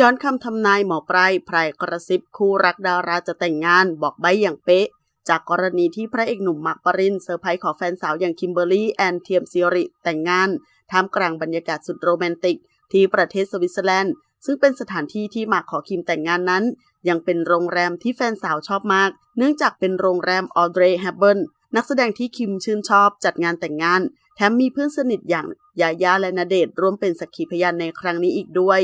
ย้อนคำทำนายหมอปลายไพรกระซิบคู่รักดาราจะแต่งงานบอกใบอย่างเป๊ะ จากกรณีที่พระเอกหนุ่มมากปรินเซอร์ไพรส์ขอแฟนสาวอย่างคิมเบอร์รี่แอนเทียมซิริแต่งงานท่ามกลางบรรยากาศสุดโรแมนติก ที่ประเทศสวิตเซอร์แลนด์ ซึ่งเป็นสถานที่ที่มากขอคิมแต่งงานนั้น ยังเป็นโรงแรมที่แฟนสาวชอบมาก เนื่องจากเป็นโรงแรมออเดรแฮเบิลนักแสดงที่คิมชื่นชอบจัดงานแต่งงาน แถมมีเพื่อนสนิทอย่างยาย่าและณเดชน์ร่วมเป็นสักขีพยานในครั้งนี้อีกด้วย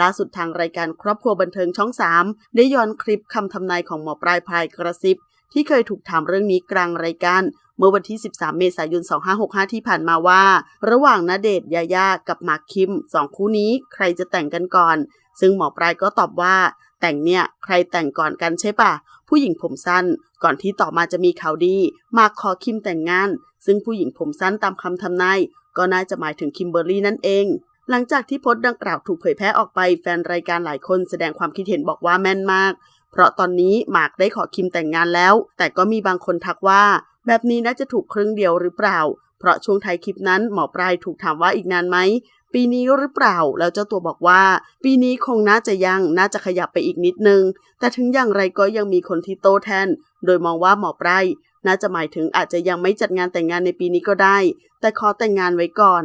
ล่าสุดทางรายการครอบครัวบันเทิงช่อง 3 ได้ย้อนคลิปคำทำนายของหมอปลายพายกระซิบ ที่เคยถูกถามเรื่องนี้กลางรายการ เมื่อวันที่ 13 เมษายน 2565 ที่ผ่านมาว่า ระหว่างณเดชน์ยาย่ากับหมากคิมสองคู่นี้ใครจะแต่งกันก่อน ซึ่งหมอปลายก็ตอบว่า แต่งเนี่ยใครแต่งก่อนกันใช่ปะผู้หญิงผมสั้น ก่อนที่ต่อมาจะมีข่าวดีมากขอคิมแต่งงาน ซึ่งผู้หญิงผมสั้นตามคำทำนายก็น่าจะหมายถึงคิมเบอร์รี่นั่นเอง หลังจากที่โพสต์ดังกล่าวถูกเผยแพร่ออกไปแฟนรายการหลายคนแสดงความคิดเห็นบอกว่าแม่นมาก เพราะตอนนี้หมากได้ขอคิมแต่งงานแล้ว แต่ก็มีบางคนทักว่า แบบนี้น่าจะถูกครึ่งเดียวหรือเปล่า เพราะช่วงท้ายคลิปนั้นหมอปลายถูกถามว่าอีกนานไหมปีนี้หรือเปล่า แล้วเจ้าตัวบอกว่า ปีนี้คงน่าจะยังน่าจะขยับไปอีกนิดนึง แต่ถึงอย่างไรก็ยังมีคนที่โต้แทน โดยมองว่าหมอปลายน่าจะหมายถึงอาจจะยังไม่จัดงานแต่งงานในปีนี้ก็ได้ แต่ขอแต่งงานไว้ก่อน